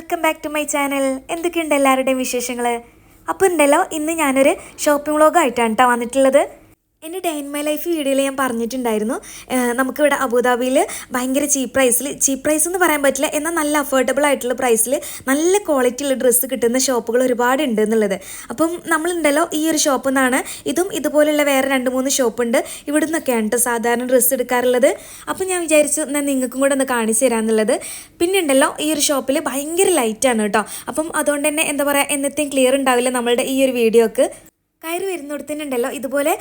Welcome back to my channel എന്തൊക്കെയുണ്ട് എല്ലാവരുടെയും വിശേഷങ്ങൾ അപ്പോൾ ഉണ്ടല്ലോ ഇന്ന് ഞാനൊരു ഷോപ്പിംഗ് വ്ളോഗായിട്ടാണ് കേട്ടോ വന്നിട്ടുള്ളത്. എന്റെ ഡേ ഇൻ മൈ ലൈഫ് വീഡിയോയിൽ ഞാൻ പറഞ്ഞിട്ടുണ്ടായിരുന്നു. നമുക്കിവിടെ അബുദാബിയിൽ ഭയങ്കര ചീപ്പ് പ്രൈസിൽ ചീപ്പ് പ്രൈസ് എന്ന് പറയാൻ പറ്റില്ല എന്നാൽ നല്ല അഫോർഡബിൾ ആയിട്ടുള്ള പ്രൈസിൽ നല്ല ക്വാളിറ്റി ഉള്ള ഡ്രസ്സ് കിട്ടുന്ന ഷോപ്പുകൾ ഒരുപാട് ഉണ്ട് എന്നുള്ളത്. അപ്പം നമ്മളുണ്ടല്ലോ ഈ ഒരു ഷോപ്പിൽ നിന്നാണ് ഇതും ഇതുപോലുള്ള വേറെ രണ്ട് മൂന്ന് ഷോപ്പുണ്ട് ഇവിടെ നിന്നൊക്കെയാണ് കേട്ടോ സാധാരണ ഡ്രസ്സ് എടുക്കാറുള്ളത്. അപ്പം ഞാൻ വിചാരിച്ചു ഞാൻ നിങ്ങൾക്കും കൂടെ ഒന്ന് കാണിച്ചു തരാമെന്നുള്ളത് പിന്നെ ഉണ്ടല്ലോ ഈ ഒരു ഷോപ്പിൽ ഭയങ്കര ലൈറ്റാണ് കേട്ടോ അപ്പം അതുകൊണ്ട് തന്നെ എന്താ പറയുക എന്നത്തെയും ക്ലിയർ ഉണ്ടാവില്ല നമ്മളുടെ ഈ ഒരു വീഡിയോക്ക് കയറി ഉണ്ടല്ലോ ഇതുപോലെ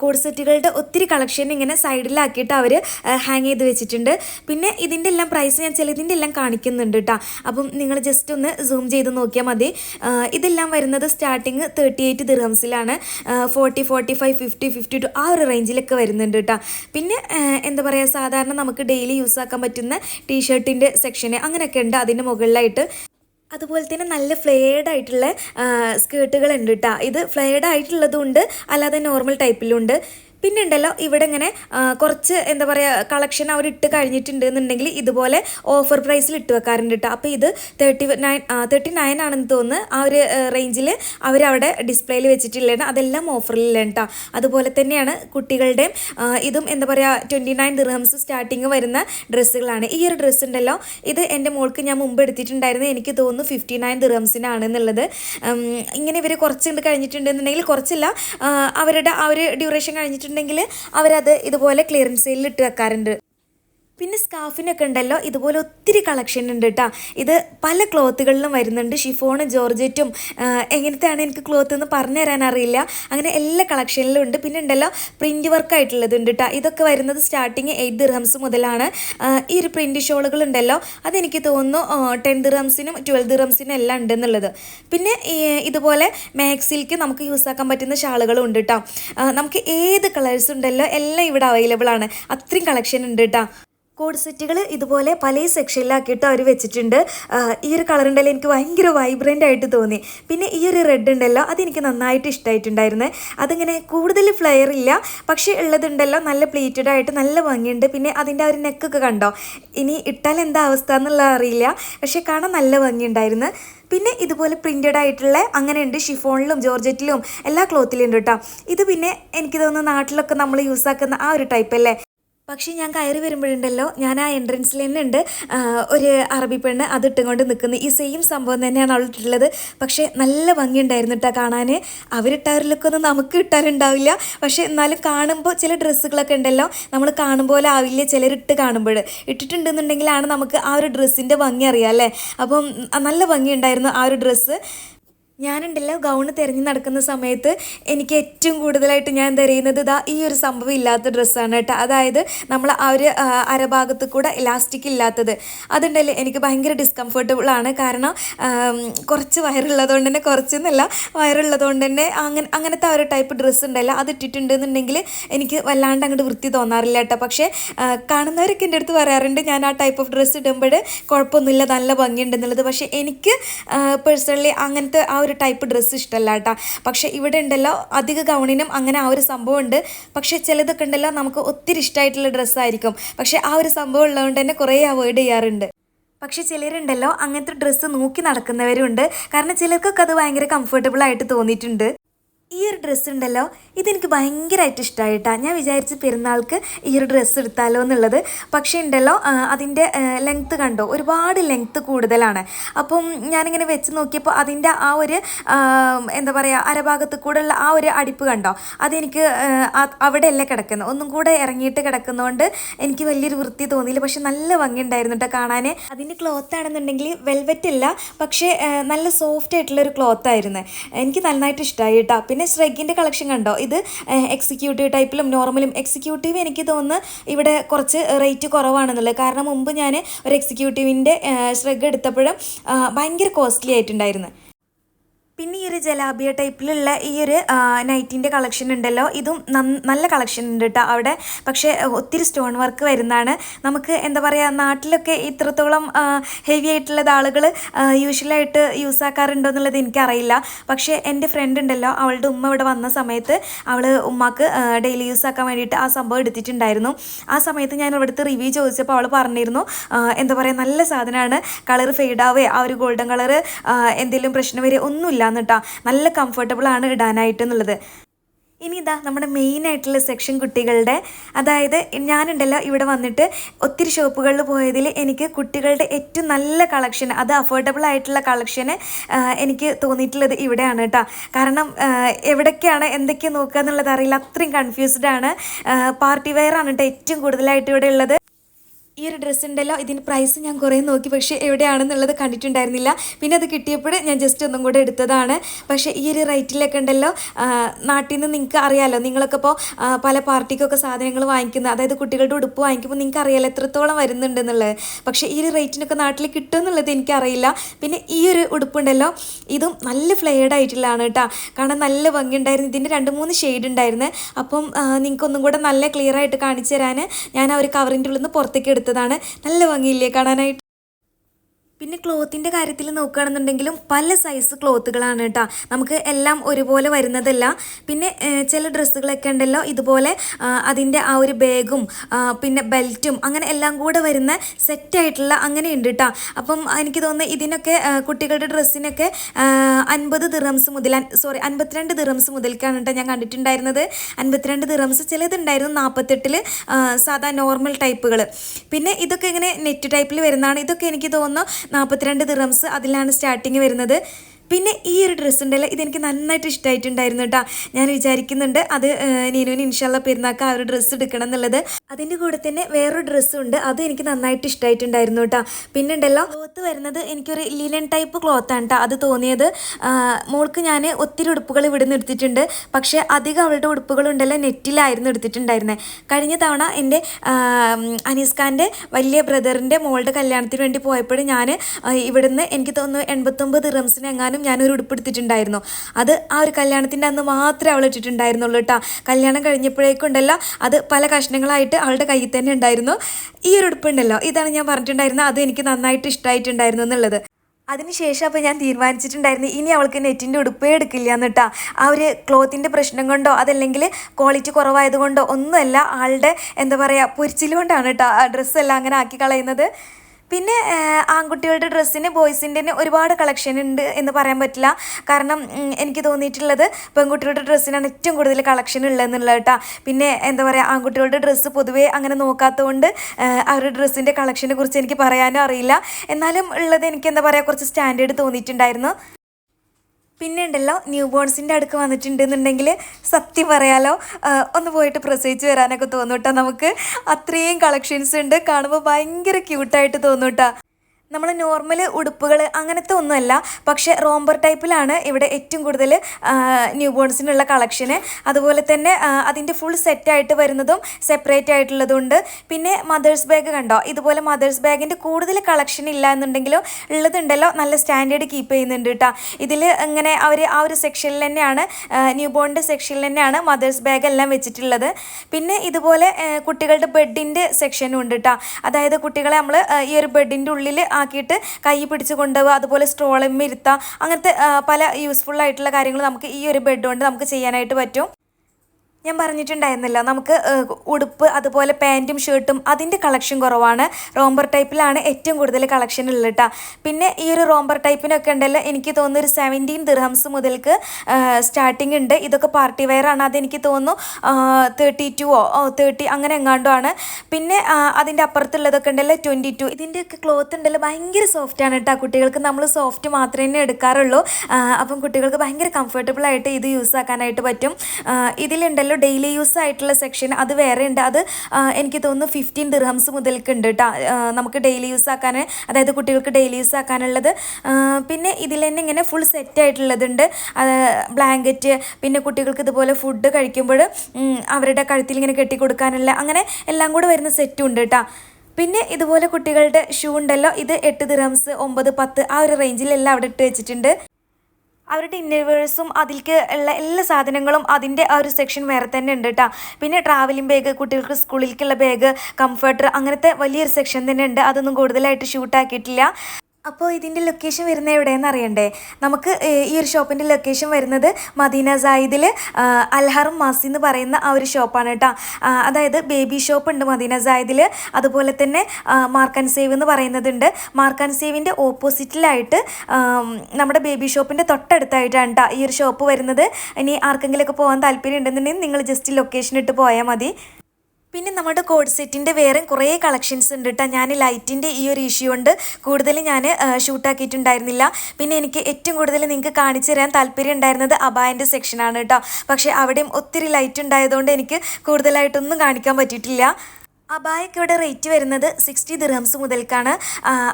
കോഡ് സെറ്റുകളുടെ ഒത്തിരി കളക്ഷൻ ഇങ്ങനെ സൈഡിലാക്കിയിട്ട് അവർ ഹാങ് ചെയ്ത് വെച്ചിട്ടുണ്ട്. പിന്നെ ഇതിന്റെ എല്ലാം പ്രൈസ് ഞാൻ ചിലതിന്റെ എല്ലാം കാണിക്കുന്നുണ്ട് കേട്ടോ അപ്പം നിങ്ങൾ ജസ്റ്റ് ഒന്ന് സൂം ചെയ്ത് നോക്കിയാൽ മതി. ഇതെല്ലാം വരുന്നത് starting thirty eight ദിർഹംസിലാണ് forty forty five fifty fifty two ആ ഒരു റേഞ്ചിലൊക്കെ വരുന്നുണ്ട് കേട്ടോ പിന്നെ എന്താ പറയുക സാധാരണ നമുക്ക് ഡെയിലി യൂസ് ആക്കാൻ പറ്റുന്ന ടീഷർട്ടിന്റെ സെക്ഷന് അങ്ങനെയൊക്കെ ഉണ്ട് അതിന്റെ മുകളിലായിട്ട്. അതുപോലെ തന്നെ നല്ല ഫ്ലെയർഡ് ആയിട്ടുള്ള സ്കേർട്ടുകൾ ഉണ്ട് കേട്ടോ ഇത് ഫ്ലെയർഡ് ആയിട്ടുള്ളതും ഉണ്ട് അല്ലാതെ നോർമൽ ടൈപ്പിലും ഉണ്ട് പിന്നെ ഉണ്ടല്ലോ ഇവിടെ ഇങ്ങനെ കുറച്ച് എന്താ പറയുക കളക്ഷൻ അവർ ഇട്ട് കഴിഞ്ഞിട്ടുണ്ട് എന്നുണ്ടെങ്കിൽ ഇതുപോലെ ഓഫർ പ്രൈസിൽ ഇട്ട് വെക്കാറുണ്ട് കേട്ടോ അപ്പോൾ ഇത് തേർട്ടി നയൻ തേർട്ടി നയൻ ആണെന്ന് തോന്നുന്നു. ആ ഒരു റേഞ്ചിൽ അവരവിടെ ഡിസ്പ്ലേയിൽ വെച്ചിട്ടില്ലാണ് അതെല്ലാം ഓഫറിലാണ് കേട്ടോ അതുപോലെ തന്നെയാണ് കുട്ടികളുടെയും ഇതും എന്താ പറയുക ട്വന്റി നയൻ ദിർഹംസ് സ്റ്റാർട്ടിങ് വരുന്ന ഡ്രസ്സുകളാണ്. ഈ ഒരു ഡ്രസ്സ് ഉണ്ടല്ലോ ഇത് എന്റെ മോൾക്ക് ഞാൻ മുമ്പ് എടുത്തിട്ടുണ്ടായിരുന്നു. എനിക്ക് തോന്നുന്നു ഫിഫ്റ്റി നയൻ ദിർഹംസിനാണ് എന്നുള്ളത്. ഇങ്ങനെ ഇവർ കുറച്ച് കഴിഞ്ഞിട്ടുണ്ടെന്നുണ്ടെങ്കിൽ കുറച്ചില്ല അവരുടെ ആ ഒരു ഡ്യൂറേഷൻ കഴിഞ്ഞിട്ടുണ്ടെങ്കിൽ അവരത് ഇതുപോലെ ക്ലിയറൻസ് സെയിലിൽ ഇട്ട് വെക്കാറുണ്ട്. പിന്നെ സ്കാഫിനൊക്കെ ഉണ്ടല്ലോ ഇതുപോലെ ഒത്തിരി കളക്ഷൻ ഉണ്ട് കേട്ടോ ഇത് പല ക്ലോത്തുകളിലും വരുന്നുണ്ട്. ഷിഫോണും ജോർജറ്റും എങ്ങനത്തെയാണ് എനിക്ക് ക്ലോത്ത് എന്ന് പറഞ്ഞു തരാൻ അറിയില്ല. അങ്ങനെ എല്ലാ കളക്ഷനിലും ഉണ്ട്. പിന്നെ ഉണ്ടല്ലോ പ്രിന്റ് വർക്ക് ഉണ്ട് കേട്ടോ ഇതൊക്കെ വരുന്നത് സ്റ്റാർട്ടിങ് എയ്റ്റ് ദിർഹംസ് മുതലാണ്. ഈ ഒരു പ്രിന്റ് ഷോളുകൾ ഉണ്ടല്ലോ അതെനിക്ക് തോന്നുന്നു ടെൻ ദിർഹംസിനും ട്വൽവ് ദിർഹംസിനും എല്ലാം ഉണ്ടെന്നുള്ളത്. പിന്നെ ഇതുപോലെ മാക്സിൽക്ക് നമുക്ക് യൂസ് ആക്കാൻ പറ്റുന്ന ഷാളുകളും ഉണ്ട് കേട്ടോ നമുക്ക് ഏത് കളേഴ്സ് ഉണ്ടല്ലോ എല്ലാം ഇവിടെ അവൈലബിൾ ആണ്. അത്രയും കളക്ഷൻ ഉണ്ട് കേട്ടോ കോഡ് സെറ്റുകൾ ഇതുപോലെ പല സെക്ഷനിലാക്കിയിട്ട് അവർ വെച്ചിട്ടുണ്ട്. ഈ ഒരു കളർ ഉണ്ടല്ലോ എനിക്ക് ഭയങ്കര വൈബ്രന്റ് ആയിട്ട് തോന്നി. പിന്നെ ഈ ഒരു റെഡ് ഉണ്ടല്ലോ അതെനിക്ക് നന്നായിട്ട് ഇഷ്ടമായിട്ടുണ്ടായിരുന്നു അതിങ്ങനെ കൂടുതൽ ഫ്ലെയർ ഇല്ല പക്ഷേ ഉള്ളതുണ്ടല്ലോ നല്ല പ്ലീറ്റഡ് ആയിട്ട് നല്ല ഭംഗിയുണ്ട്. പിന്നെ അതിന്റെ ഒരു നെക്കൊക്കെ കണ്ടോ? ഇനി ഇട്ടാൽ എന്താ അവസ്ഥ എന്നുള്ളത് അറിയില്ല പക്ഷേ കാണാൻ നല്ല ഭംഗിയുണ്ടായിരുന്നു. പിന്നെ ഇതുപോലെ പ്രിന്റഡ് ആയിട്ടുള്ള അങ്ങനെയുണ്ട് ഷിഫോണിലും ജോർജറ്റിലും എല്ലാ ക്ലോത്തിലും ഉണ്ട് കേട്ടോ ഇത് പിന്നെ എനിക്ക് തോന്നുന്നു നാട്ടിലൊക്കെ നമ്മൾ യൂസ് ആക്കുന്ന ആ ഒരു ടൈപ്പ് അല്ലേ? പക്ഷേ ഞാൻ കയറി വരുമ്പോഴുണ്ടല്ലോ ഞാൻ ആ എൻട്രൻസിൽ തന്നെ ഉണ്ട് ഒരു അറബി പെണ്ണ് അത് ഇട്ടുകൊണ്ട് നിൽക്കുന്നത് ഈ സെയിം സംഭവം തന്നെയാണ് അവളിട്ടുള്ളത് പക്ഷേ നല്ല ഭംഗിയുണ്ടായിരുന്നു കേട്ടോ കാണാൻ അവരിട്ട ലുക്കൊന്നും നമുക്ക് ഇട്ടാലുണ്ടാവില്ല പക്ഷേ എന്നാലും കാണുമ്പോൾ ചില ഡ്രസ്സുകളൊക്കെ ഉണ്ടല്ലോ നമ്മൾ കാണും പോലെ ആവില്ല ചിലരിട്ട് കാണുമ്പോൾ. ഇട്ടിട്ടുണ്ടെന്നുണ്ടെങ്കിലാണ് നമുക്ക് ആ ഒരു ഡ്രസ്സിന്റെ ഭംഗി അറിയാം അല്ലേ? അപ്പം നല്ല ഭംഗിയുണ്ടായിരുന്നു ആ ഒരു ഡ്രസ്സ് ഞാനുണ്ടല്ലോ ഗൗണ് തിരഞ്ഞു നടക്കുന്ന സമയത്ത് എനിക്ക് ഏറ്റവും കൂടുതലായിട്ട് ഞാൻ തിരയുന്നത് ഇതാ ഈ ഒരു സംഭവം ഇല്ലാത്ത ഡ്രസ്സാണ് കേട്ടോ. അതായത് നമ്മൾ ആ ഒരു അരഭാഗത്ത് കൂടെ ഇലാസ്റ്റിക് ഇല്ലാത്തത്. അതുണ്ടല്ലോ എനിക്ക് ഭയങ്കര ഡിസ്കംഫർട്ടബിളാണ് കാരണം കുറച്ച് വയറുള്ളതുകൊണ്ട് തന്നെ കുറച്ചെന്നല്ല വയറുള്ളതുകൊണ്ട് തന്നെ അങ്ങനെ അങ്ങനത്തെ ആ ഒരു ടൈപ്പ് ഡ്രസ്സ് ഉണ്ടല്ലോ അത് ഇട്ടിട്ടുണ്ടെന്നുണ്ടെങ്കിൽ എനിക്ക് വല്ലാണ്ട് അങ്ങോട്ട് വൃത്തി തോന്നാറില്ല കേട്ടോ. പക്ഷേ കാണുന്നവരൊക്കെ എന്റെ അടുത്ത് പറയാറുണ്ട് ഞാൻ ആ ടൈപ്പ് ഓഫ് ഡ്രസ്സ് ഇടുമ്പോൾ കുഴപ്പമൊന്നുമില്ല നല്ല ഭംഗിയുണ്ടെന്നുള്ളത്. പക്ഷേ എനിക്ക് പേഴ്സണലി അങ്ങനത്തെ ആ ഒരു ടൈപ്പ് ഡ്രസ്സ് ഇഷ്ടമല്ല കേട്ടോ. പക്ഷേ ഇവിടെ ഉണ്ടല്ലോ അധിക ഗൗണിനും അങ്ങനെ ആ ഒരു സംഭവം ഉണ്ട് പക്ഷേ ചിലതൊക്കെ ഉണ്ടല്ലോ നമുക്ക് ഒത്തിരി ഇഷ്ടമായിട്ടുള്ള ഡ്രസ്സായിരിക്കും പക്ഷേ ആ ഒരു സംഭവം ഉള്ളതുകൊണ്ട് തന്നെ കുറേ അവോയ്ഡ് ചെയ്യാറുണ്ട്. പക്ഷേ ചിലരുണ്ടല്ലോ അങ്ങനത്തെ ഡ്രസ്സ് നോക്കി നടക്കുന്നവരുണ്ട്. കാരണം ചിലർക്കൊക്കെ അത് ഭയങ്കര കംഫർട്ടബിൾ ആയിട്ട് തോന്നിയിട്ടുണ്ട്. ഈ ഒരു ഡ്രസ്സ് ഉണ്ടല്ലോ ഇതെനിക്ക് ഭയങ്കരമായിട്ട് ഇഷ്ടമായിട്ടാണ് ഞാൻ വിചാരിച്ച് പെരുന്നാൾക്ക് ഈ ഒരു ഡ്രസ്സ് എടുത്താലോ എന്നുള്ളത്. പക്ഷേ ഉണ്ടല്ലോ അതിന്റെ ലെങ്ത്ത് കണ്ടോ? ഒരുപാട് ലെങ്ത്ത് കൂടുതലാണ്. അപ്പം ഞാനിങ്ങനെ വെച്ച് നോക്കിയപ്പോൾ അതിന്റെ ആ ഒരു എന്താ പറയുക അരഭാഗത്ത് കൂടെയുള്ള ആ ഒരു അടിപ്പ് കണ്ടോ? അതെനിക്ക് അവിടെയല്ല കിടക്കുന്നത്. ഒന്നും കൂടെ ഇറങ്ങിയിട്ട് കിടക്കുന്നതുകൊണ്ട് എനിക്ക് വലിയൊരു വൃത്തി തോന്നിയില്ല. പക്ഷെ നല്ല ഭംഗി ഉണ്ടായിരുന്നു കേട്ടോ കാണാൻ അതിന്റെ ക്ലോത്ത് ആണെന്നുണ്ടെങ്കിൽ വെൽവെറ്റ് ഇല്ല പക്ഷേ നല്ല സോഫ്റ്റ് ആയിട്ടുള്ളൊരു ക്ലോത്ത് ആയിരുന്നു. എനിക്ക് നന്നായിട്ട് ഇഷ്ടമായി കേട്ടോ പിന്നെ സ്ട്രൈക്കിന്റെ കളക്ഷൻ കണ്ടോ? ഇത് എക്സിക്യൂട്ടീവ് ടൈപ്പിലും നോർമലും എക്സിക്യൂട്ടീവ് എനിക്ക് തോന്നുന്നു ഇവിടെ കുറച്ച് റേറ്റ് കുറവാണെന്നുള്ളത്. കാരണം മുമ്പ് ഞാൻ ഒരു എക്സിക്യൂട്ടീവിന്റെ ഷ്രെഗ് എടുത്തപ്പോഴും ഭയങ്കര കോസ്റ്റ്ലി ആയിട്ടുണ്ടായിരുന്നു. പിന്നെ ഈ ഒരു ജലാബിയ ടൈപ്പിലുള്ള ഈ ഒരു നൈറ്റിന്റെ കളക്ഷൻ ഉണ്ടല്ലോ. ഇതും നല്ല കളക്ഷൻ ഉണ്ട് കേട്ടോ അവിടെ. പക്ഷേ ഒത്തിരി സ്റ്റോൺ വർക്ക് വരുന്നതാണ്. നമുക്ക് എന്താ പറയുക നാട്ടിലൊക്കെ ഇത്രത്തോളം ഹെവി ആയിട്ടുള്ളത് ആളുകൾ യൂഷ്വലായിട്ട് യൂസ് ആക്കാറുണ്ടോ എന്നുള്ളത് എനിക്കറിയില്ല. പക്ഷേ എന്റെ ഫ്രണ്ട് ഉണ്ടല്ലോ അവളുടെ ഉമ്മ ഇവിടെ വന്ന സമയത്ത് അവൾ ഉമ്മാക്ക് ഡെയിലി യൂസ് ആക്കാൻ വേണ്ടിയിട്ട് ആ സംഭവം എടുത്തിട്ടുണ്ടായിരുന്നു. ആ സമയത്ത് ഞാൻ അവിടുത്തെ റിവ്യൂ ചോദിച്ചപ്പോൾ അവൾ പറഞ്ഞിരുന്നു എന്താ പറയുക നല്ല സാധനമാണ്. കളർ ഫെയ്ഡാവേ ആ ഒരു ഗോൾഡൻ കളർ എന്തെങ്കിലും പ്രശ്നം വരെ ഒന്നുമില്ല എന്നിട്ടാ നല്ല കംഫർട്ടബിൾ ആണ് ഇടാനായിട്ട് എന്നുള്ളത് ഇനി ഇതാ നമ്മുടെ മെയിൻ ആയിട്ടുള്ള സെക്ഷൻ കുട്ടികളുടെ അതായത് ഞാനുണ്ടല്ലോ ഇവിടെ വന്നിട്ട് ഒത്തിരി ഷോപ്പുകളിൽ പോയതിൽ എനിക്ക് കുട്ടികളുടെ ഏറ്റവും നല്ല കളക്ഷൻ അത് അഫോർഡബിൾ ആയിട്ടുള്ള കളക്ഷന് എനിക്ക് തോന്നിയിട്ടുള്ളത് ഇവിടെയാണ് കേട്ടോ കാരണം എവിടൊക്കെയാണ് എന്തൊക്കെ നോക്കുക എന്നുള്ളത് അറിയില്ല. അത്രയും കൺഫ്യൂസ്ഡ് ആണ്. പാർട്ടി വെയർ ആണ് കേട്ടോ ഏറ്റവും കൂടുതലായിട്ട് ഇവിടെ ഉള്ളത്. ഈ ഒരു ഡ്രസ്സ് ഉണ്ടല്ലോ ഇതിന്റെ പ്രൈസ് ഞാൻ കുറേ നോക്കി. പക്ഷേ എവിടെയാണെന്നുള്ളത് കണ്ടിട്ടുണ്ടായിരുന്നില്ല. പിന്നെ അത് കിട്ടിയപ്പോൾ ഞാൻ ജസ്റ്റ് ഒന്നും കൂടെ എടുത്തതാണ്. പക്ഷേ ഈ ഒരു റേറ്റിലൊക്കെ ഉണ്ടല്ലോ നാട്ടിൽ നിന്ന് നിങ്ങൾക്ക് അറിയാമല്ലോ നിങ്ങളൊക്കെ ഇപ്പോൾ പല പാർട്ടിക്കൊക്കെ സാധനങ്ങൾ വാങ്ങിക്കുന്നത് അതായത് കുട്ടികളുടെ ഉടുപ്പ് വാങ്ങിക്കുമ്പോൾ നിങ്ങൾക്ക് അറിയാമല്ലോ എത്രത്തോളം വരുന്നുണ്ടെന്നുള്ളത് പക്ഷേ ഈ ഒരു റേറ്റിനൊക്കെ നാട്ടിൽ കിട്ടും എന്നുള്ളത് എനിക്കറിയില്ല പിന്നെ ഈ ഒരു ഉടുപ്പുണ്ടല്ലോ ഇതും നല്ല ഫ്ലെയർഡ് ആയിട്ടുള്ളതാണ് കേട്ടോ. കാണാൻ നല്ല ഭംഗിയുണ്ടായിരുന്നു. ഇതിന്റെ രണ്ട് മൂന്ന് ഷെയ്ഡ് ഉണ്ടായിരുന്നു. അപ്പം നിങ്ങൾക്കൊന്നും കൂടെ നല്ല ക്ലിയർ ആയിട്ട് കാണിച്ചു തരാൻ ഞാൻ ആ ഒരു കവറിന്റെ ഉള്ളിൽ നിന്ന് പുറത്തേക്ക് എടുത്തതാണ്. നല്ല ഭംഗിയില്ലേ കാണാനായിട്ട്? പിന്നെ ക്ലോത്തിന്റെ കാര്യത്തിൽ നോക്കുകയാണെന്നുണ്ടെങ്കിലും പല സൈസ് ക്ലോത്തുകളാണ് കേട്ടോ. നമുക്ക് എല്ലാം ഒരുപോലെ വരുന്നതല്ല. പിന്നെ ചില ഡ്രസ്സുകളൊക്കെ ഉണ്ടല്ലോ. ഇതുപോലെ അതിന്റെ ആ ഒരു ബാഗും പിന്നെ ബെൽറ്റും അങ്ങനെ എല്ലാം കൂടെ വരുന്ന സെറ്റായിട്ടുള്ള അങ്ങനെ ഉണ്ട് കേട്ടോ. അപ്പം എനിക്ക് തോന്നുന്നത് ഇതിനൊക്കെ കുട്ടികളുടെ ഡ്രസ്സിനൊക്കെ അൻപത് ദിറംസ് മുതൽ സോറി അൻപത്തിരണ്ട് ദിറംസ് മുതൽക്കാണ് കേട്ടോ ഞാൻ കണ്ടിട്ടുണ്ടായിരുന്നത്. അൻപത്തിരണ്ട് ദിറംസ് ചിലതുണ്ടായിരുന്നു നാൽപ്പത്തെട്ടിൽ സാധാ നോർമൽ ടൈപ്പുകൾ പിന്നെ ഇതൊക്കെ ഇങ്ങനെ നെറ്റ് ടൈപ്പിൽ വരുന്നതാണ്. ഇതൊക്കെ എനിക്ക് തോന്നുന്നു നാൽപ്പത്തിരണ്ട് ദിറംസ് അതിലാണ് സ്റ്റാർട്ടിങ് വരുന്നത്. പിന്നെ ഈ ഒരു ഡ്രസ്സ് ഉണ്ടല്ലോ? ഇതെനിക്ക് നന്നായിട്ട് ഇഷ്ടമായിട്ടുണ്ടായിരുന്നു കേട്ടോ ഞാൻ വിചാരിക്കുന്നുണ്ട് അത് നീനുവിന് ഇൻഷാല്ല പെരുന്നാൾക്ക് ആ ഒരു ഡ്രസ്സ് എടുക്കണം എന്നുള്ളത്. അതിന്റെ കൂടെ തന്നെ വേറൊരു ഡ്രസ്സും ഉണ്ട്. അത് എനിക്ക് നന്നായിട്ട് ഇഷ്ടമായിട്ടുണ്ടായിരുന്നു കേട്ടോ പിന്നെ ഉണ്ടല്ലോ ക്ലോത്ത് വരുന്നത് എനിക്കൊരു ലിനൻ ടൈപ്പ് ക്ലോത്ത് ആണ് കേട്ടോ അത് തോന്നിയത് മോൾക്ക് ഞാൻ ഒത്തിരി ഉടുപ്പുകൾ ഇവിടെ നിന്ന് എടുത്തിട്ടുണ്ട്. പക്ഷേ അധികം അവളുടെ ഉടുപ്പുകളുണ്ടല്ലോ നെറ്റിലായിരുന്നു എടുത്തിട്ടുണ്ടായിരുന്നത് കഴിഞ്ഞ തവണ എന്റെ അനീസ് ഖാന്റെ വലിയ ബ്രദറിന്റെ മോളുടെ കല്യാണത്തിന് വേണ്ടി പോയപ്പോഴും ഞാൻ ഇവിടുന്ന് എനിക്ക് തോന്നുന്നു എൺപത്തൊമ്പത് റംസിന് എങ്ങാനും ഞാനൊരു ഉടുപ്പെടുത്തിട്ടുണ്ടായിരുന്നു. അത് ആ ഒരു കല്യാണത്തിന്റെ അന്ന് മാത്രമേ അവൾ ഇട്ടിട്ടുണ്ടായിരുന്നുള്ളൂ കേട്ടോ. കല്യാണം കഴിഞ്ഞപ്പോഴേക്കും ഉണ്ടല്ലോ അത് പല കഷ്ണങ്ങളായിട്ട് അവളുടെ കയ്യിൽ തന്നെ ഉണ്ടായിരുന്നു. ഈ ഒരു ഉടുപ്പുണ്ടല്ലോ ഇതാണ് ഞാൻ പറഞ്ഞിട്ടുണ്ടായിരുന്നത്. അത് എനിക്ക് നന്നായിട്ട് ഇഷ്ടമായിട്ടുണ്ടായിരുന്നു എന്നുള്ളത്. അതിനുശേഷം അപ്പോൾ ഞാൻ തീരുമാനിച്ചിട്ടുണ്ടായിരുന്നു ഇനി അവൾക്ക് നെറ്റിന്റെ ഉടുപ്പേ എടുക്കില്ല എന്നിട്ടാ ആ ഒരു ക്ലോത്തിന്റെ പ്രശ്നം കൊണ്ടോ അതല്ലെങ്കിൽ ക്വാളിറ്റി കുറവായതുകൊണ്ടോ ഒന്നുമല്ല ആളുടെ എന്താ പറയുക പൊരിച്ചിലുകൊണ്ടാണ് കേട്ടോ ആ ഡ്രസ്സെല്ലാം അങ്ങനെ ആക്കി കളയുന്നത്. പിന്നെ ആൺകുട്ടികളുടെ ഡ്രസ്സിന് ബോയ്സിന്റെ ഒരുപാട് കളക്ഷൻ ഉണ്ട് എന്ന് പറയാൻ പറ്റില്ല. കാരണം എനിക്ക് തോന്നിയിട്ടുള്ളത് പെൺകുട്ടികളുടെ ഡ്രസ്സിനാണ് ഏറ്റവും കൂടുതൽ കളക്ഷൻ ഉള്ളതെന്നുള്ളത് കേട്ടോ. പിന്നെ എന്താ പറയുക ആൺകുട്ടികളുടെ ഡ്രസ്സ് പൊതുവേ അങ്ങനെ നോക്കാത്തതുകൊണ്ട് അവരുടെ ഡ്രസ്സിന്റെ കളക്ഷനെ കുറിച്ച് എനിക്ക് പറയാനും അറിയില്ല. എന്നാലും ഉള്ളത് എനിക്ക് എന്താ പറയുക കുറച്ച് സ്റ്റാൻഡേർഡ് തോന്നിയിട്ടുണ്ടായിരുന്നു. പിന്നെ ഉണ്ടല്ലോ ന്യൂ ബോൺസിന്റെ അടുക്ക് വന്നിട്ടുണ്ടെന്നുണ്ടെങ്കിൽ സത്യം പറയാലോ ഒന്ന് പോയിട്ട് പ്രസവിച്ച് വരാനൊക്കെ തോന്നൂട്ടോ നമുക്ക്. അത്രയും കളക്ഷൻസ് ഉണ്ട് കാണുമ്പോൾ ഭയങ്കര ക്യൂട്ടായിട്ട് തോന്നൂട്ടോ. നമ്മൾ നോർമൽ ഉടുപ്പുകൾ അങ്ങനത്തെ ഒന്നുമല്ല. പക്ഷേ റോംബർ ടൈപ്പിലാണ് ഇവിടെ ഏറ്റവും കൂടുതൽ ന്യൂ ബോൺസിനുള്ള കളക്ഷന് അതുപോലെ തന്നെ അതിന്റെ ഫുൾ സെറ്റായിട്ട് വരുന്നതും സെപ്പറേറ്റ് ആയിട്ടുള്ളതുണ്ട്. പിന്നെ മദേഴ്സ് ബാഗ് കണ്ടോ? ഇതുപോലെ മദേഴ്സ് ബാഗിന്റെ കൂടുതൽ കളക്ഷൻ ഇല്ല എന്നുണ്ടെങ്കിലും ഉള്ളതുണ്ടല്ലോ. നല്ല സ്റ്റാൻഡേർഡ് കീപ്പ് ചെയ്യുന്നുണ്ട് കേട്ടോ ഇതിൽ ഇങ്ങനെ അവർ ആ ഒരു സെക്ഷനിൽ തന്നെയാണ് ന്യൂ ബോണിന്റെ സെക്ഷനിൽ തന്നെയാണ് മദേഴ്സ് ബാഗ് എല്ലാം വെച്ചിട്ടുള്ളത്. പിന്നെ ഇതുപോലെ കുട്ടികളുടെ ബെഡിന്റെ സെക്ഷനും ഉണ്ട് കേട്ടോ അതായത് കുട്ടികളെ നമ്മൾ ഈ ഒരു ബെഡിന്റെ ഉള്ളിൽ ആക്കിയിട്ട് കൈ പിടിച്ച് കൊണ്ടുപോകുക അതുപോലെ സ്ട്രോളും ഇരുത്താം. അങ്ങനത്തെ പല യൂസ്ഫുൾ ആയിട്ടുള്ള കാര്യങ്ങൾ നമുക്ക് ഈ ഒരു ബെഡ് കൊണ്ട് നമുക്ക് ചെയ്യാനായിട്ട് പറ്റും. ഞാൻ പറഞ്ഞിട്ടുണ്ടായിരുന്നല്ലോ നമുക്ക് ഉടുപ്പ് അതുപോലെ പാന്റും ഷർട്ടും അതിന്റെ കളക്ഷൻ കുറവാണ്. റോംബർ ടൈപ്പിലാണ് ഏറ്റവും കൂടുതൽ കളക്ഷൻ ഉള്ളത് കേട്ടോ പിന്നെ ഈ ഒരു റോംബർ ടൈപ്പിനൊക്കെ ഉണ്ടല്ലോ എനിക്ക് തോന്നുന്നു ഒരു സെവന്റീൻ ദിർഹംസ് മുതൽക്ക് സ്റ്റാർട്ടിംഗ് ഉണ്ട്. ഇതൊക്കെ പാർട്ടി വെയർ ആണ്. അതെനിക്ക് തോന്നുന്നു തേർട്ടി ടുവോ തേർട്ടി അങ്ങനെ എങ്ങാണ്ടോ ആണ്. പിന്നെ അതിന്റെ അപ്പുറത്തുള്ളതൊക്കെ ഉണ്ടല്ലോ ട്വന്റി ടു ഇതിന്റെയൊക്കെ ക്ലോത്ത് ഉണ്ടല്ലോ ഭയങ്കര സോഫ്റ്റ് ആണ് കേട്ടോ കുട്ടികൾക്ക് നമ്മൾ സോഫ്റ്റ് മാത്രമേ എടുക്കാറുള്ളൂ. അപ്പം കുട്ടികൾക്ക് ഭയങ്കര കംഫർട്ടബിൾ ആയിട്ട് ഇത് യൂസ് ആക്കാനായിട്ട് പറ്റും. ആ, ഇതിലുണ്ടല്ലോ ഡെയിലി യൂസ് ആയിട്ടുള്ള സെക്ഷൻ അത് വേറെ ഉണ്ട്. അത് എനിക്ക് തോന്നുന്നു ഫിഫ്റ്റീൻ ദിർഹംസ് മുതൽക്ക് ഉണ്ട് കേട്ടോ നമുക്ക് ഡെയിലി യൂസ് ആക്കാൻ അതായത് കുട്ടികൾക്ക് ഡെയിലി യൂസ് ആക്കാനുള്ളത്. പിന്നെ ഇതിൽ തന്നെ ഇങ്ങനെ ഫുൾ സെറ്റ് ആയിട്ടുള്ളതുണ്ട് ബ്ലാങ്കറ്റ് പിന്നെ കുട്ടികൾക്ക് ഇതുപോലെ ഫുഡ് കഴിക്കുമ്പോൾ അവരുടെ കഴുത്തിൽ ഇങ്ങനെ കെട്ടി കൊടുക്കാനുള്ള അങ്ങനെ എല്ലാം കൂടെ വരുന്ന സെറ്റും ഉണ്ട് കേട്ടോ പിന്നെ ഇതുപോലെ കുട്ടികളുടെ ഷൂ ഉണ്ടല്ലോ. ഇത് എട്ട് ദിറംസ് ഒമ്പത് പത്ത് ആ ഒരു റേഞ്ചിലെല്ലാം അവിടെ ഇട്ട് വെച്ചിട്ടുണ്ട്. അവരുടെ ഇന്നവേഴ്സും അതിലേക്ക് ഉള്ള എല്ലാ സാധനങ്ങളും അതിന്റെ ആ ഒരു സെക്ഷൻ വേറെ തന്നെ ഉണ്ട് കേട്ടോ പിന്നെ ട്രാവലിംഗ് ബാഗ് കുട്ടികൾക്ക് സ്കൂളിലേക്കുള്ള ബാഗ് കംഫർട്ടർ അങ്ങനത്തെ വലിയൊരു സെക്ഷൻ തന്നെ ഉണ്ട്. അതൊന്നും കൂടുതലായിട്ട് ഷൂട്ടാക്കിയിട്ടില്ല അപ്പോൾ ഇതിന്റെ ലൊക്കേഷൻ വരുന്നത് എവിടെയെന്ന് അറിയണ്ടേ? നമുക്ക് ഈ ഒരു ഷോപ്പിന്റെ ലൊക്കേഷൻ വരുന്നത് മദീന സായിദിൽ അൽഹറും മാസി എന്ന് പറയുന്ന ആ ഒരു ഷോപ്പാണ് കേട്ടോ. അതായത് ബേബി ഷോപ്പ് ഉണ്ട് മദീന സായിദിൽ അതുപോലെ തന്നെ മാർക്ക് ആൻഡ് സേവ് എന്ന് പറയുന്നതുണ്ട്. മാർക്ക് ആൻഡ് സേവിന്റെ ഓപ്പോസിറ്റിലായിട്ട് നമ്മുടെ ബേബി ഷോപ്പിന്റെ തൊട്ടടുത്തായിട്ടാണ് കേട്ടോ ഈ ഒരു ഷോപ്പ് വരുന്നത്. ഇനി ആർക്കെങ്കിലുമൊക്കെ പോകാൻ താല്പര്യം ഉണ്ടെന്നുണ്ടെങ്കിൽ നിങ്ങൾ ജസ്റ്റ് ലൊക്കേഷൻ ഇട്ട് പോയാൽ മതി. പിന്നെ നമ്മുടെ കോഡ് സെറ്റിന്റെ വേറെ കുറേ കളക്ഷൻസ് ഉണ്ട് കേട്ടോ ഞാൻ ലൈറ്റിന്റെ ഈ ഒരു ഇഷ്യൂ ഉണ്ട് കൂടുതൽ ഞാൻ ഷൂട്ടാക്കിയിട്ടുണ്ടായിരുന്നില്ല പിന്നെ എനിക്ക് ഏറ്റവും കൂടുതൽ നിങ്ങൾക്ക് കാണിച്ചു തരാൻ താല്പര്യം ഉണ്ടായിരുന്നത് അബായന്റെ സെക്ഷനാണ് കേട്ടോ പക്ഷേ അവിടെയും ഒത്തിരി ലൈറ്റ് ഉണ്ടായതുകൊണ്ട് എനിക്ക് കൂടുതലായിട്ടൊന്നും കാണിക്കാൻ പറ്റിയിട്ടില്ല. അബായൊക്കെ ഇവിടെ റേറ്റ് വരുന്നത് സിക്സ്റ്റി ദിർഹംസ് മുതൽക്കാണ്.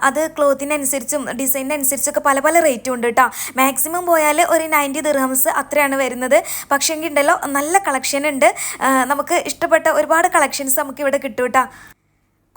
അത് ക്ലോത്തിനനുസരിച്ചും ഡിസൈനിനനുസരിച്ചൊക്കെ പല പല റേറ്റും ഉണ്ട് കേട്ടോ മാക്സിമം പോയാൽ ഒരു നയന്റി ദിർഹംസ് അത്രയാണ് വരുന്നത്. പക്ഷേ എങ്കിൽ ഉണ്ടല്ലോ നല്ല കളക്ഷൻ ഉണ്ട്. നമുക്ക് ഇഷ്ടപ്പെട്ട ഒരുപാട് കളക്ഷൻസ് നമുക്ക് ഇവിടെ കിട്ടും കേട്ടോ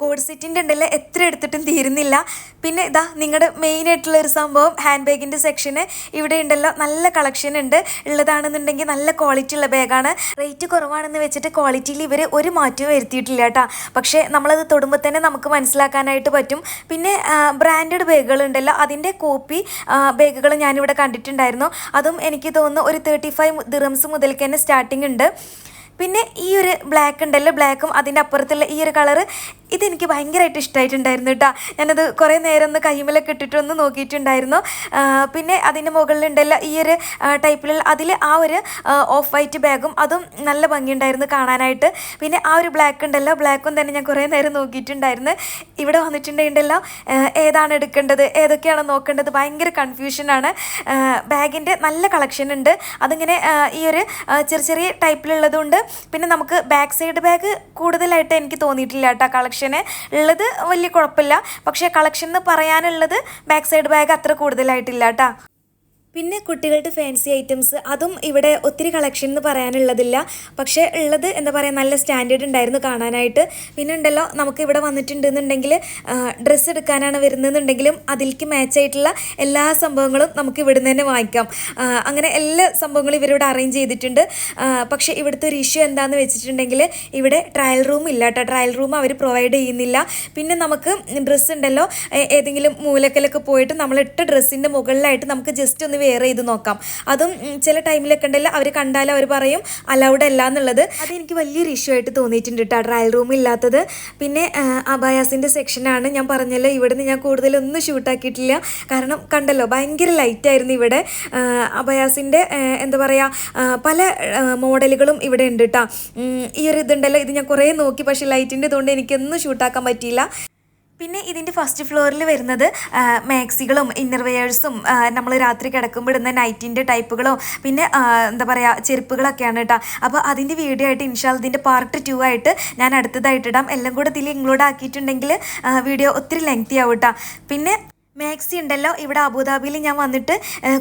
കോഡ് സെറ്റിന്റെ ഉണ്ടല്ലേ? എത്ര എടുത്തിട്ടും തീരുന്നില്ല. പിന്നെ ഇതാ നിങ്ങളുടെ മെയിൻ ആയിട്ടുള്ള ഒരു സംഭവം ഹാൻഡ് ബാഗിന്റെ സെക്ഷന് ഇവിടെ ഉണ്ടല്ലോ നല്ല കളക്ഷൻ ഉണ്ട്. ഉള്ളതാണെന്നുണ്ടെങ്കിൽ നല്ല ക്വാളിറ്റി ഉള്ള ബാഗാണ് റേറ്റ് കുറവാണെന്ന് വെച്ചിട്ട് ക്വാളിറ്റിയിൽ ഇവർ ഒരു മാറ്റവും വരുത്തിയിട്ടില്ല കേട്ടോ. പക്ഷേ നമ്മളത് തൊടുമ്പോൾ തന്നെ നമുക്ക് മനസ്സിലാക്കാനായിട്ട് പറ്റും. പിന്നെ ബ്രാൻഡഡ് ബാഗുകൾ ഉണ്ടല്ലോ അതിന്റെ കോപ്പി ബാഗുകൾ ഞാനിവിടെ കണ്ടിട്ടുണ്ടായിരുന്നു. അതും എനിക്ക് തോന്നുന്നു ഒരു തേർട്ടി ഫൈവ് ദിറംസ് മുതൽക്ക് തന്നെ സ്റ്റാർട്ടിംഗ് ഉണ്ട്. പിന്നെ ഈ ഒരു ബ്ലാക്ക് ഉണ്ടല്ലോ ബ്ലാക്കും അതിന്റെ അപ്പുറത്തുള്ള ഈ ഒരു കളറ് ഇതെനിക്ക് ഭയങ്കരമായിട്ട് ഇഷ്ടമായിട്ടുണ്ടായിരുന്നു കേട്ടോ ഞാനത് കുറേ നേരം ഒന്ന് കൈമലൊക്കെ ഇട്ടിട്ടൊന്ന് നോക്കിയിട്ടുണ്ടായിരുന്നു. പിന്നെ അതിന്റെ മുകളിലുണ്ടല്ലോ ഈ ഒരു ടൈപ്പിലുള്ള അതിൽ ആ ഒരു ഓഫ് വൈറ്റ് ബാഗും അതും നല്ല ഭംഗിയുണ്ടായിരുന്നു കാണാനായിട്ട്. പിന്നെ ആ ഒരു ബ്ലാക്ക് ഉണ്ടല്ലോ ബ്ലാക്കും തന്നെ ഞാൻ കുറേ നേരം നോക്കിയിട്ടുണ്ടായിരുന്നു. ഇവിടെ വന്നിട്ടുണ്ടെങ്കിലോ ഏതാണ് എടുക്കേണ്ടത് ഏതൊക്കെയാണ് നോക്കേണ്ടത്? ഭയങ്കര കൺഫ്യൂഷനാണ്. ബാഗിന്റെ നല്ല കളക്ഷൻ ഉണ്ട്. അതിങ്ങനെ ഈ ഒരു ചെറിയ ചെറിയ ടൈപ്പിലുള്ളതുകൊണ്ട് പിന്നെ നമുക്ക് ബാക്ക് സൈഡ് ബാഗ് കൂടുതലായിട്ട് എനിക്ക് തോന്നിയിട്ടില്ല കേട്ടോ കളക്ഷന് ഉള്ളത് വലിയ കുഴപ്പമില്ല. പക്ഷേ കളക്ഷൻ എന്ന് പറയാനുള്ളത് ബാക്ക് സൈഡ് ബാഗ് അത്ര കൂടുതലായിട്ടില്ല കേട്ടോ പിന്നെ കുട്ടികളുടെ ഫാൻസി ഐറ്റംസ് അതും ഇവിടെ ഒത്തിരി കളക്ഷൻ എന്ന് പറയാനുള്ളതില്ല. പക്ഷേ ഉള്ളത് എന്താ പറയുക നല്ല സ്റ്റാൻഡേർഡ് ഉണ്ടായിരുന്നു കാണാനായിട്ട്. പിന്നെ ഉണ്ടല്ലോ നമുക്ക് ഇവിടെ വന്നിട്ടുണ്ടെന്നുണ്ടെങ്കിൽ ഡ്രസ്സ് എടുക്കാനാണ് വരുന്നതെന്നുണ്ടെങ്കിലും അതിലേക്ക് മാച്ച് ആയിട്ടുള്ള എല്ലാ സംഭവങ്ങളും നമുക്ക് ഇവിടുന്ന് തന്നെ വാങ്ങിക്കാം. അങ്ങനെ എല്ലാ സംഭവങ്ങളും ഇവരിവിടെ അറേഞ്ച് ചെയ്തിട്ടുണ്ട്. പക്ഷേ ഇവിടുത്തെ ഒരു ഇഷ്യൂ എന്താണെന്ന് വെച്ചിട്ടുണ്ടെങ്കിൽ ഇവിടെ ട്രയൽ റൂം ഇല്ല കേട്ടോ ട്രയൽ റൂം അവർ പ്രൊവൈഡ് ചെയ്യുന്നില്ല. പിന്നെ നമുക്ക് ഡ്രസ്സ് ഉണ്ടല്ലോ ഏതെങ്കിലും മൂലക്കലൊക്കെ പോയിട്ട് നമ്മൾ ഇട്ട ഡ്രസ്സിന്റെ മുകളിലായിട്ട് നമുക്ക് ജസ്റ്റ് ഒന്ന് വെയർ ചെയ്ത് നോക്കാം. അതും ചില ടൈമിലൊക്കെ ഉണ്ടല്ലോ അവർ കണ്ടാൽ അവർ പറയും അലൗഡ് അല്ല എന്നുള്ളത്. അതെനിക്ക് വലിയൊരു ഇഷ്യൂ ആയിട്ട് തോന്നിയിട്ടുണ്ട് കേട്ടോ ട്രയൽ റൂം ഇല്ലാത്തത്. പിന്നെ അബായാസിന്റെ സെക്ഷനാണ് ഞാൻ പറഞ്ഞല്ലോ ഇവിടുന്ന് ഞാൻ കൂടുതലൊന്നും ഷൂട്ടാക്കിയിട്ടില്ല കാരണം കണ്ടല്ലോ ഭയങ്കര ലൈറ്റായിരുന്നു ഇവിടെ. അബയാസിന്റെ എന്താ പറയുക പല മോഡലുകളും ഇവിടെ ഉണ്ട് കേട്ടോ ഈ ഒരു ഇതുണ്ടല്ലോ ഇത് ഞാൻ കുറേ നോക്കി. പക്ഷേ ലൈറ്റിന്റെ ഇതുകൊണ്ട് എനിക്കൊന്നും ഷൂട്ടാക്കാൻ പറ്റിയില്ല. പിന്നെ ഇതിന്റെ ഫസ്റ്റ് ഫ്ലോറിൽ വരുന്നത് മാക്സികളും ഇന്നർ വെയേഴ്സും നമ്മൾ രാത്രി കിടക്കുമ്പോൾ ഇടുന്ന നൈറ്റിന്റെ ടൈപ്പുകളോ പിന്നെ എന്താ പറയുക ചെരുപ്പുകളൊക്കെയാണ് കേട്ടോ. അപ്പോൾ അതിന്റെ വീഡിയോ ആയിട്ട് ഇൻഷാൽ ഇതിന്റെ പാർട്ട് ടു ആയിട്ട് ഞാൻ അടുത്തതായിട്ട് ഇടാം. എല്ലാം കൂടെ ഇതിൽ ഇൻക്ലൂഡ് ആക്കിയിട്ടുണ്ടെങ്കിൽ വീഡിയോ ഒത്തിരി ലെങ്തി ആവും കേട്ടോ. പിന്നെ മാക്സി ഉണ്ടല്ലോ ഇവിടെ അബുദാബിയിൽ ഞാൻ വന്നിട്ട്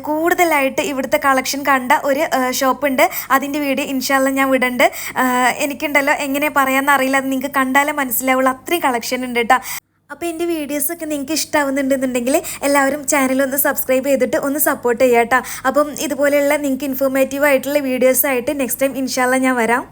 കൂടുതലായിട്ട് ഇവിടുത്തെ കളക്ഷൻ കണ്ട ഒരു ഷോപ്പ് ഉണ്ട്. അതിന്റെ വീഡിയോ ഇൻഷാല്ല ഞാൻ വിടുന്നുണ്ട് ആ, എനിക്കുണ്ടല്ലോ എങ്ങനെ പറയാമെന്ന് അറിയില്ല. അത് നിങ്ങൾക്ക് കണ്ടാലേ മനസ്സിലാവുള്ളൂ. അത്രയും കളക്ഷൻ ഉണ്ട് കേട്ടോ. അപ്പോൾ എന്റെ വീഡിയോസൊക്കെ നിങ്ങൾക്ക് ഇഷ്ടമാവുന്നുണ്ടെന്നുണ്ടെങ്കിൽ എല്ലാവരും ചാനലൊന്ന് സബ്സ്ക്രൈബ് ചെയ്തിട്ട് ഒന്ന് സപ്പോർട്ട് ചെയ്യാം കേട്ടോ അപ്പം ഇതുപോലെയുള്ള നിങ്ങൾക്ക് ഇൻഫോർമേറ്റീവ് ആയിട്ടുള്ള വീഡിയോസായിട്ട് നെക്സ്റ്റ് ടൈം ഇൻഷാല്ല ഞാൻ വരാം.